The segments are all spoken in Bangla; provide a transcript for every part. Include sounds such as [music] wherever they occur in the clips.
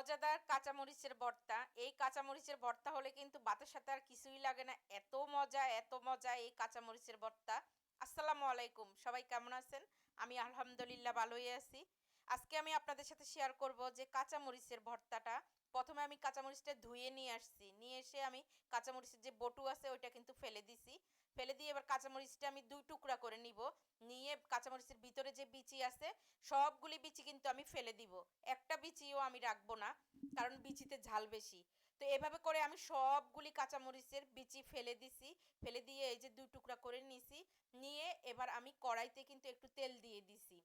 মজাদার কাঁচামরিচের ভর্তা। এই কাঁচামরিচের ভর্তা হলে কিন্তু ভাতের সাথে আর কিছুই লাগে না। এত মজা এত মজা এই কাঁচামরিচের ভর্তা। আসসালামু আলাইকুম, সবাই কেমন আছেন? আমি আলহামদুলিল্লাহ ভালোই আছি। আজকে আমি আপনাদের সাথে শেয়ার করব যে কাঁচামরিচের ভর্তাটা। প্রথমে আমি কাঁচামরিচটা ধুয়ে নিয়ে আসছি। নিয়ে এসে আমি কাঁচামরিচের যে বটু আছে, ওইটা কিন্তু ফেলে দিছি। ফেলে দিয়ে এবার কাঁচামরিচটা আমি দুই টুকরা করে নিব। নিয়ে কাঁচামরিচের ভিতরে যে বিচি আছে, সবগুলি বিচি কিন্তু আমি ফেলে দিব। একটা বিচিও আমি রাখব না, কারণ বিচিতে ঝাল বেশি। তো এভাবে করে আমি সবগুলি কাঁচামরিচের বিচি ফেলে দিছি, ফেলে দিয়ে এই যে দুই টুকরা করে নিছি। নিয়ে এবার আমি কড়াইতে কিন্তু একটু তেল দিয়ে দিছি।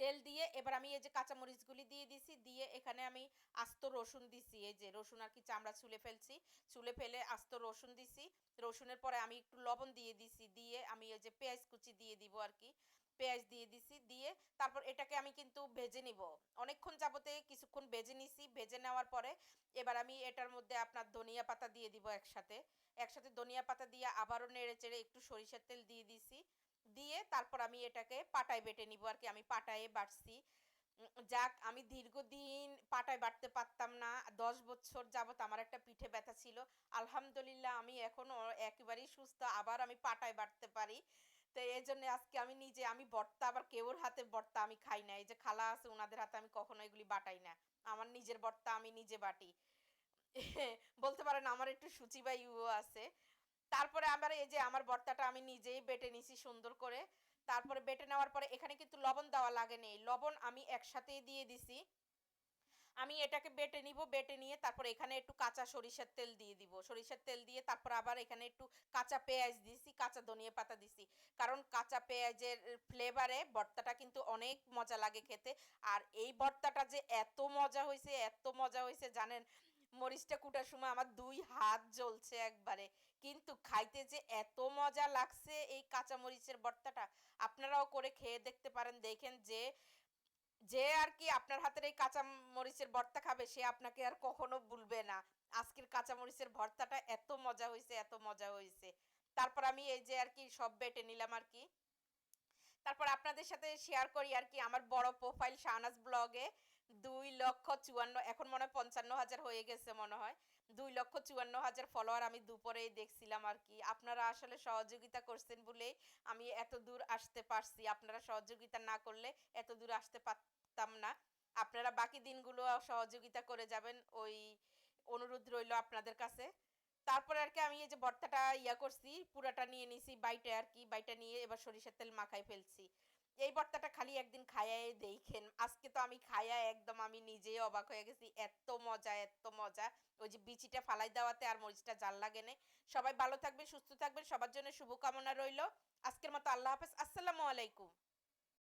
তেল দিয়ে, এবার আমি এই যে কাঁচামরিচগুলি দিয়ে দিছি, দিয়ে এখানে আমি আস্ত রসুন দিছি। এই যে রসুন আর কি চামড়া ছুলে ফেলছি, ছুলে ফেলে আস্ত রসুন দিছি। রসুনের পরে আমি একটু লবণ দিয়ে দিছি, দিয়ে আমি এই যে পেঁয়াজ কুচি দিয়ে দিব আর কি। পেঁয়াজ দিয়ে দিছি, দিয়ে তারপর এটাকে আমি কিন্তু ভেজে নিব। অনেকক্ষণ যাবতে কিছুক্ষণ ভেজে নিছি, ভেজে নেওয়ার পরে এবার আমি এটার মধ্যে আপনার ধনিয়া পাতা দিয়ে দিব একসাথে। একসাথে ধনিয়া পাতা দিয়ে আবারও নেড়ে চেড়ে একটু সরিষার তেল দিয়ে দিছি। দিয়ে তারপর আমি এটাকে পাটায় বেটে নিব আর কি। আমি পাটায়ে বাটছি। যাক, আমি দীর্ঘদিন পাটায় বাটতে পারতাম না। দশ বছর যাবত আমার একটা পিঠে ব্যথা ছিল। আলহামদুলিল্লাহ, আমি এখনও একেবারেই সুস্থ। আবার আমি পাটায় বাটতে পারি। তো এই জন্য আজকে আমি নিজে, আমি বর্তা, আবার কেউর হাতে বর্তা আমি খাই না। এই যে খালা আছে ওনাদের হাতে আমি কখনো এগুলি বাটাই না। আমার নিজের বর্তা আমি নিজে বাটি। [laughs] বলতে পারেন, আমার একটু সূচি বা ইউ আছে। তারপরে আবার এই যে আমার ভর্তাটা আমি নিজেই বেটে নিছি সুন্দর করে। তারপরে বেটে নেওয়ার পরে এখানে কিন্তু লবণ দেওয়া লাগে নেই। লবণ আমি একসাথেই দিয়ে দিছি। আমি এটাকে বেটে নিব, বেটে নিয়ে তারপর এখানে একটু কাঁচা সরিষার তেল দিয়ে দিব। সরিষার তেল দিয়ে তারপর আবার এখানে একটু কাঁচা পেঁয়াজ দিছি, কাঁচা ধনিয়া পাতা দিছি। কারণ কাঁচা পেঁয়াজের ফ্লেভারে ভর্তাটা কিন্তু অনেক মজা লাগে খেতে। আর এই ভর্তাটা যে এত মজা হয়েছে এত মজা হয়েছে জানেন? মরিচটা কুটার সময় আমার দুই হাত জ্বলছে একবারে। কিন্তু খাইতে যে এত মজা লাগছে এই কাঁচা মরিচের ভর্তাটা আপনারাও করে খেয়ে দেখতে পারেন, দেখেন যে যে আর কি আপনার হাতের এই কাঁচা মরিচের ভর্তা খাবে, সে আপনাকে আর কখনো ভুলবে না। আজকের কাঁচা মরিচের ভর্তাটা এত মজা হয়েছে এত মজা হয়েছে তারপর আমি এই যে আর কি সব বেটে নিলাম আর কি। তারপর আপনাদের সাথে শেয়ার করি আর কি আমার বড় প্রোফাইল শাহনাজ ব্লগে দুই লক্ষ চুয়ান্ন, এখন মনে হয় পঞ্চান্ন হাজার হয়ে গেছে মনে হয়। দুই লক্ষ চুয়ান্ন হাজার ফলোয়ার আমি দুপুরেই দেখছিলাম আর কি। আপনারা আসলে সহযোগিতা করছেন বলেই আমি এত দূর আসতে পারছি। আপনারা সহযোগিতা না করলে এত দূর আসতে পারতাম না। আপনারা বাকি দিনগুলো সহযোগিতা করে যাবেন, ওই অনুরোধ রইল আপনাদের কাছে। তারপরে আর কি আমি এই যে ভর্তাটা ইয়া করছি, পুরাটা নিয়ে নিছি, বাইটা আর কি, বাইটা নিয়ে এবার সরিষার তেল মাখাই ফেলছি। এই ভর্তাটা খালি একদিন খায়া দেখেন। আজকে তো আমি খায়া একদম আমি নিজেই অবাক হয়ে গেছি, এত মজা এত মজা। ওই যে বিচিটা ফালাই দেওয়াতে আর মরিচটা জাল লাগে নেই। সবাই ভালো থাকবেন, সুস্থ থাকবেন, সবার জন্য শুভকামনা রইল। আজকের মতো আল্লাহ হাফেজ, আসসালামু আলাইকুম।